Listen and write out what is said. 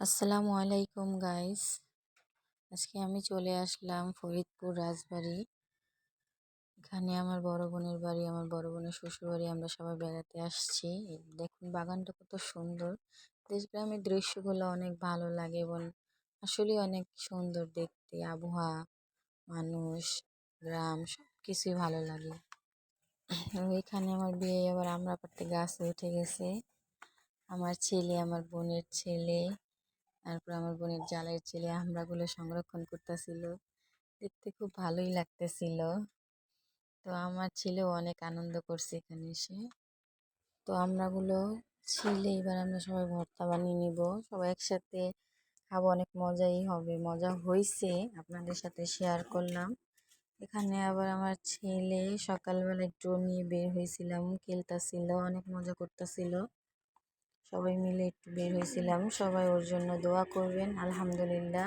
আসসালামু আলাইকুম গাইস আজকে আমি চলে আসলাম ফরিদপুর রাজবাড়ি। এখানে আমার বড় বোনের বাড়ি, আমার বড় বোনের শ্বশুরবাড়ি, আমরা সবাই বেড়াতে আসছি। দেখুন, বাগানটা কত সুন্দর। দেশগ্রামের দৃশ্যগুলো অনেক ভালো লাগে এবং আসলে অনেক সুন্দর দেখতে। আবহাওয়া, মানুষ, গ্রাম সব কিছুই ভালো লাগে। এখানে আমার বিয়ে, আবার আমরা পাড়তে গাছে উঠে গেছে। আমার ছেলে, আমার বোনের ছেলে। তারপর আমার বোনের জালের ছেলে আমরাগুলো সংরক্ষণ করতেছিল। দেখতে খুব ভালোই লাগতেছিল। তো আমার ছেলেও অনেক আনন্দ করছে এখানে এসে। তো আমরাগুলো ছিলে, এবার আমরা সবাই ভর্তা বানিয়ে নিব। সবাই একসাথে খাব, অনেক মজাই হবে। মজা হয়েছে আপনাদের সাথে শেয়ার করলাম। এখানে আবার আমার ছেলে সকালবেলা একটু নিয়ে বের হয়েছিলাম খেলতেছিল, অনেক মজা করতেছিল। সবাই মিলে একটু বের হয়েছিলাম। সবাই ওর জন্য দোয়া করবেন। আলহামদুলিল্লাহ।